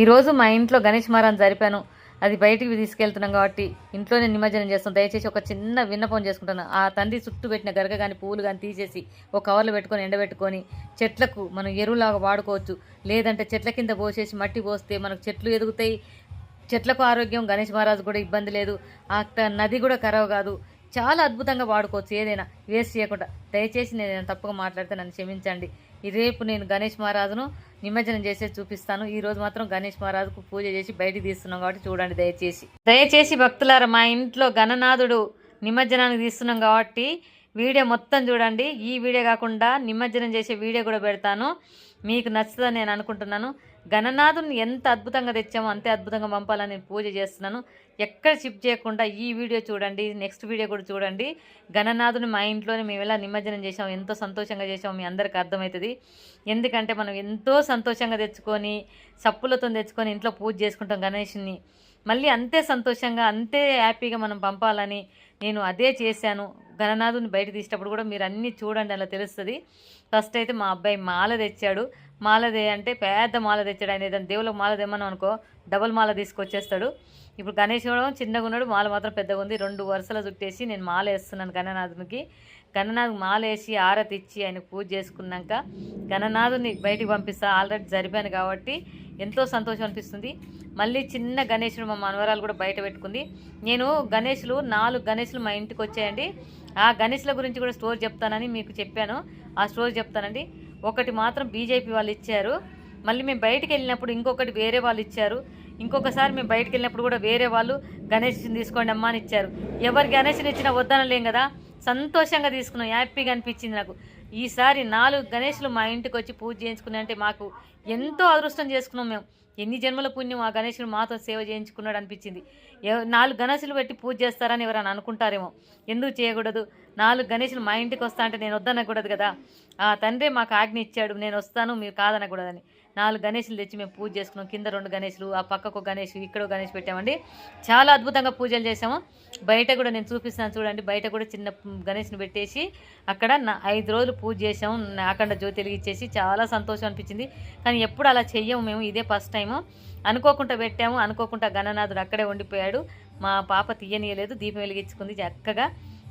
ఈరోజు మా ఇంట్లో గణేష్ మహారాజ్ జరిపాను. అది బయటికి తీసుకెళ్తున్నాం కాబట్టి ఇంట్లోనే నిమజ్జనం చేస్తాం. దయచేసి ఒక చిన్న విన్నపం చేసుకుంటాను ఆ తండ్రి చుట్టూ పెట్టిన గరగ కానీ పువ్వులు కానీ తీసేసి ఒక కవర్లో పెట్టుకొని ఎండబెట్టుకొని చెట్లకు మనం ఎరువులాగా వాడుకోవచ్చు. లేదంటే చెట్ల కింద పోసేసి మట్టి పోస్తే మనకు చెట్లు ఎదుగుతాయి. చెట్లకు ఆరోగ్యం గణేష్ మహారాజు కూడా ఇబ్బంది లేదు. ఆ నది కూడా ఖరాబ్ కాదు. చాలా అద్భుతంగా వాడుకోవచ్చు. ఏదైనా వేస్ట్ చేయకుండా. దయచేసి నేను తప్పుగా మాట్లాడితే నన్ను క్షమించండి. రేపు నేను గణేష్ మహారాజును నిమజ్జనం చేసే చూపిస్తాను. ఈ రోజు మాత్రం గణేష్ మహారాజుకు పూజ చేసి బయటికి తీస్తున్నాం కాబట్టి చూడండి దయచేసి. దయచేసి భక్తులారా మా ఇంట్లో గణనాథుడు నిమజ్జనానికి తీస్తున్నాం కాబట్టి వీడియో మొత్తం చూడండి. ఈ వీడియో కాకుండా నిమజ్జనం చేసే వీడియో కూడా పెడతాను. మీకు నచ్చుతుందని నేను అనుకుంటున్నాను. గణనాథుని ఎంత అద్భుతంగా తెచ్చామో అంతే అద్భుతంగా పంపాలని నేను పూజ చేస్తున్నాను. ఎక్కడ షిప్ చేయకుండా ఈ వీడియో చూడండి నెక్స్ట్ వీడియో కూడా చూడండి. గణనాథుని మా ఇంట్లోనే మేము ఎలా నిమజ్జనం చేసాం ఎంతో సంతోషంగా చేసాం మీ అందరికీ అర్థమవుతుంది. ఎందుకంటే మనం ఎంతో సంతోషంగా తెచ్చుకొని సప్పులతో తెచ్చుకొని ఇంట్లో పూజ చేసుకుంటాం గణేషుని మళ్ళీ అంతే సంతోషంగా అంతే హ్యాపీగా మనం పంపాలని నేను అదే చేశాను. గణనాథుని బయట తీసేటప్పుడు కూడా మీరు అన్నీ చూడండి అలా తెలుస్తుంది. ఫస్ట్ అయితే మా అబ్బాయి మాల తెచ్చాడు. మాలదే అంటే పెద్ద మాల తెచ్చాడు. ఆయన ఏదైనా దేవులకు మాల తెమ్మను అనుకో డబుల్ మాల తీసుకొచ్చేస్తాడు. ఇప్పుడు గణేష్ కూడా చిన్నగా ఉన్నాడు. మాల మాత్రం పెద్దగా ఉంది. రెండు వరుసలు చుట్టేసి నేను మాల వేస్తున్నాను గణనాథునికి గణనాథ్ మాల వేసి ఆరతి ఇచ్చి ఆయన పూజ చేసుకున్నాక గణనాథుని బయటికి పంపిస్తా. ఆల్రెడీ జరిపాను కాబట్టి ఎంతో సంతోషం అనిపిస్తుంది. మళ్ళీ చిన్న గణేశుడు మా మనవరాలు కూడా బయట పెట్టుకుంది. నేను గణేషులు నాలుగు గణేషులు మా ఇంటికి వచ్చాయండి. ఆ గణేష్ల గురించి కూడా స్టోర్ చెప్తానని మీకు చెప్పాను. ఆ స్టోర్ చెప్తానండి. ఒకటి మాత్రం బీజేపీ వాళ్ళు ఇచ్చారు. మళ్ళీ మేము బయటకు వెళ్ళినప్పుడు ఇంకొకటి వేరే వాళ్ళు ఇచ్చారు. ఇంకొకసారి మేము బయటకు వెళ్ళినప్పుడు కూడా వేరే వాళ్ళు గణేష్ని తీసుకోండి అమ్మా అని ఇచ్చారు. ఎవరు గణేష్ని ఇచ్చినా వద్దనలేం కదా. సంతోషంగా తీసుకున్నాం. హ్యాపీగా అనిపించింది నాకు. ఈసారి నాలుగు గణేష్లు మా ఇంటికి వచ్చి పూజ చేయించుకున్నా అంటే మాకు ఎంతో అదృష్టం చేసుకున్నాం మేము. ఎన్ని జన్మల పుణ్యం ఆ గణేశుడు మాతో సేవ చేయించుకున్నాడు అనిపించింది. నాలుగు గణేశులు పెట్టి పూజ చేస్తారని ఎవరైనా అనుకుంటారేమో. ఎందుకు చేయకూడదు? నాలుగు గణేశులు మా ఇంటికి వస్తా అంటే నేను వద్దనకూడదు కదా. ఆ తండ్రి మాకు ఆజ్ఞ ఇచ్చాడు. నేను వస్తాను మీరు కాదనకూడదని. నాలుగు గణేషులు తెచ్చి మేము పూజ చేసుకున్నాం. కింద రెండు గణేషులు ఆ పక్కకు గణేష్ ఇక్కడ గణేష్ పెట్టామండి. చాలా అద్భుతంగా పూజలు చేసాము బయట కూడా నేను చూపిస్తాను చూడండి బయట కూడా చిన్న గణేష్ని పెట్టేసి అక్కడ ఐదు రోజులు పూజ చేసాము అఖండ జ్యోతి వెలిగించేసి చాలా సంతోషం అనిపించింది. కానీ ఎప్పుడు అలా చెయ్యము మేము ఇదే ఫస్ట్ టైము. అనుకోకుండా పెట్టాము అనుకోకుండా గణనాథుడు అక్కడే ఉండిపోయాడు. మా పాప తీయనీయలేదు దీపం వెలిగించుకుంది చక్కగా.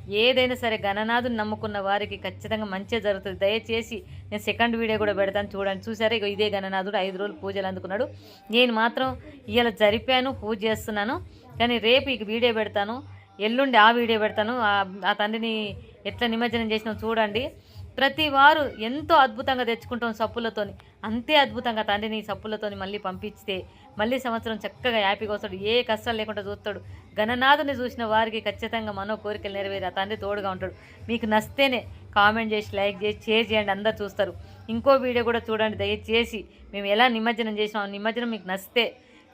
ఏదైనా సరే గణనాథుని నమ్ముకున్న వారికి ఖచ్చితంగా మంచిగా జరుగుతుంది. దయచేసి నేను సెకండ్ వీడియో కూడా పెడతాను చూడండి. చూసారా? ఇక ఇదే గణనాథుడు ఐదు రోజులు పూజలు అందుకున్నాడు. నేను మాత్రం ఇలా జరిపాను పూజ చేస్తున్నాను. కానీ రేపు ఇక వీడియో పెడతాను. ఎల్లుండి ఆ వీడియో పెడతాను. ఆ- ఆ తండ్రిని ఎట్లా నిమజ్జనం చేసినా చూడండి. ప్రతి వారు ఎంతో అద్భుతంగా తెచ్చుకుంటాం సప్పులతోని. అంతే అద్భుతంగా తండ్రిని సప్పులతోని మళ్ళీ పంపిస్తే మళ్ళీ సంవత్సరం చక్కగా హ్యాపీగా వస్తాడు ఏ కష్టాలు లేకుండా చూస్తాడు. గణనాథుని చూసిన వారికి ఖచ్చితంగా మనో కోరికలు నెరవేరి ఆ తండ్రి తోడుగా ఉంటాడు. మీకు నస్తేనే కామెంట్ చేసి లైక్ చేసి షేర్ చేయండి అందరు చూస్తారు. ఇంకో వీడియో కూడా చూడండి దయచేసి మేము ఎలా నిమజ్జనం చేసినాం నిమజ్జనం మీకు నచ్చితే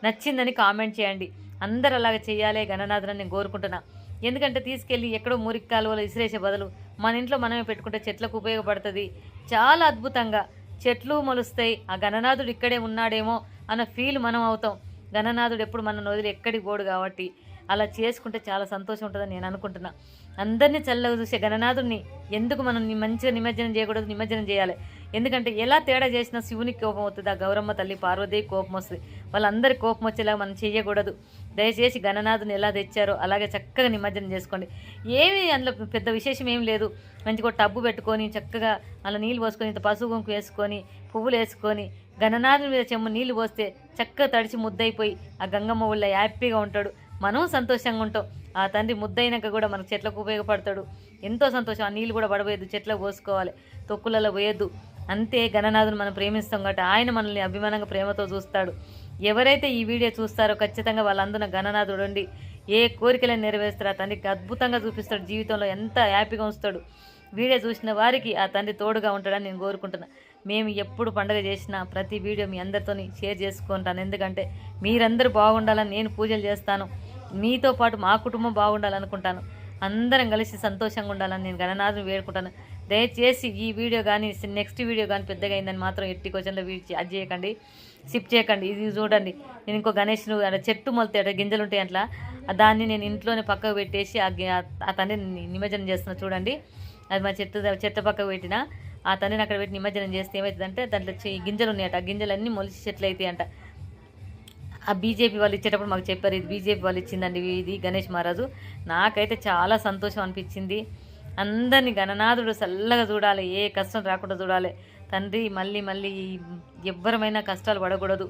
నచ్చిందని కామెంట్ చేయండి. అందరు అలాగ చేయాలి గణనాథుని నేను కోరుకుంటున్నా. ఎందుకంటే తీసుకెళ్ళి ఎక్కడో మురికి కాలువలో ఇసిరేసే బదులు మన ఇంట్లో మనమే పెట్టుకుంటే చెట్లకు ఉపయోగపడుతుంది. చాలా అద్భుతంగా. చెట్లు మొలుస్తాయి. ఆ గణనాథుడు ఇక్కడే ఉన్నాడేమో అన్న ఫీల్ మనం అవుతాం. గణనాథుడు ఎప్పుడు మన వదిలి ఎక్కడికి పోడు కాబట్టి. అలా చేసుకుంటే చాలా సంతోషం ఉంటుందని నేను అనుకుంటున్నా. అందరినీ చల్లగా చూసే గణనాథుడిని ఎందుకు మనం మంచిగా నిమజ్జనం చేయకూడదు? నిమజ్జనం చేయాలి. ఎందుకంటే ఎలా తేడా చేసినా శివునికి కోపం అవుతుంది ఆ గౌరమ్మ తల్లి పార్వతి కోపం వస్తుంది. వాళ్ళందరి కోపం వచ్చేలాగా మనం చేయకూడదు. దయచేసి గణనాథుని ఎలా తెచ్చారో అలాగే చక్కగా నిమజ్జనం చేసుకోండి. ఏమీ అందులో పెద్ద విశేషం ఏం లేదు. మంచిగా టబ్బు పెట్టుకొని చక్కగా అలా నీళ్ళు పోసుకొని ఇంత పసుపు గుంకు వేసుకొని పువ్వులు వేసుకొని గణనాథుని మీద చెమ్మ నీళ్ళు పోస్తే చక్కగా తడిచి ముద్దయిపోయి ఆ గంగమ్మ ఊళ్ళో హ్యాపీగా ఉంటాడు. మనం సంతోషంగా ఉంటాం. ఆ తండ్రి ముద్దయినాక కూడా మనకు చెట్లకు ఉపయోగపడతాడు. ఎంతో సంతోషం. ఆ నీళ్ళు కూడా పడబోయద్దు. చెట్లకు పోసుకోవాలి. తొక్కులలో పోయొద్దు. అంతే గణనాథుని మనం ప్రేమిస్తాం కాబట్టి ఆయన మనల్ని అభిమానంగా ప్రేమతో చూస్తాడు. ఎవరైతే ఈ వీడియో చూస్తారో ఖచ్చితంగా వాళ్ళందున గణనాథుడు ఉండి ఏ కోరికలను నెరవేరుస్తారో ఆ తండ్రికి అద్భుతంగా చూపిస్తాడు జీవితంలో ఎంత హ్యాపీగా ఉంచుతాడు. వీడియో చూసిన వారికి ఆ తండ్రి తోడుగా ఉంటాడని నేను కోరుకుంటున్నా. మేము ఎప్పుడు పండుగ చేసినా ప్రతి వీడియో మీ అందరితోని షేర్ చేసుకుంటాను. ఎందుకంటే మీరందరూ బాగుండాలని నేను పూజలు చేస్తాను. మీతో పాటు మా కుటుంబం బాగుండాలనుకుంటాను. అందరం కలిసి సంతోషంగా ఉండాలని నేను గణనాథుని వేడుకుంటాను. దయచేసి ఈ వీడియో కానీ నెక్స్ట్ వీడియో కానీ పెద్దగా అయిందని మాత్రం ఎట్టి క్వశ్చన్లో వీడి అది చేయకండి. సిప్ చేయకండి. ఇది చూడండి. నేను ఇంకో గణేష్ను చెట్టు మొలతాయి అట్లా గింజలు ఉంటాయి అట్లా దాన్ని నేను ఇంట్లోనే పక్కకు పెట్టేసి ఆ తండ్రి నిమజ్జనం చేస్తున్నా చూడండి. అది మా చెట్టు చెట్టు పక్కకు పెట్టిన ఆ తండ్రిని అక్కడ పెట్టి నిమజ్జనం చేస్తే ఏమవుతుందంటే దాంట్లో గింజలు ఉన్నాయట. ఆ గింజలన్నీ మొలిచి చెట్లు అవుతాయి అంట ఆ బీజేపీ వాళ్ళు ఇచ్చేటప్పుడు మాకు చెప్పారు ఇది బీజేపీ వాళ్ళు ఇచ్చిందండి ఇది గణేష్ మహారాజు. నాకైతే చాలా సంతోషం అనిపించింది. అందరినీ గణనాథుడు చల్లగా చూడాలి ఏ కష్టం రాకుండా చూడాలి. తండ్రి మళ్ళీ మళ్ళీ ఎవ్వరమైనా కష్టాలు పడకూడదు.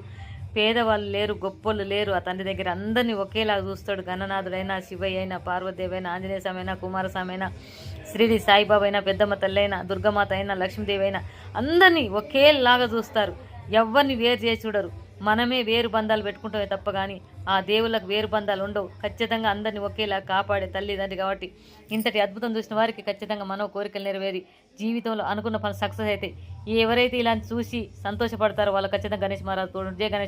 పేదవాళ్ళు లేరు గొప్పలు లేరు ఆ తండ్రి దగ్గర. అందరినీ ఒకేలా చూస్తాడు గణనాథుడైనా శివయ్య అయినా పార్వతీదేవి అయినా ఆంజనేయ స్వామి అయినా కుమారస్వామి అయినా శ్రీడి సాయిబాబు అయినా పెద్దమ్మ తల్లి అయినా దుర్గమాత అయినా లక్ష్మీదేవి అయినా అందరినీ ఒకేలాగా చూస్తారు. ఎవరిని వేరు చేసి చూడరు. మనమే వేరు బంధాలు పెట్టుకుంటామే తప్ప కానీ ఆ దేవుళ్ళకు వేరుబంధాలు ఉండవు. ఖచ్చితంగా అందరిని ఒకేలా కాపాడే తల్లిదండ్రి కాబట్టి ఇంతటి అద్భుతం చూసిన వారికి ఖచ్చితంగా మనో కోరికలు నెరవేరి జీవితంలో అనుకున్న పని సక్సెస్ అయితే ఎవరైతే ఇలాంటి చూసి సంతోషపడతారో వాళ్ళు ఖచ్చితంగా గణేష్ మహారాజ్ తోడు జయ గణేష్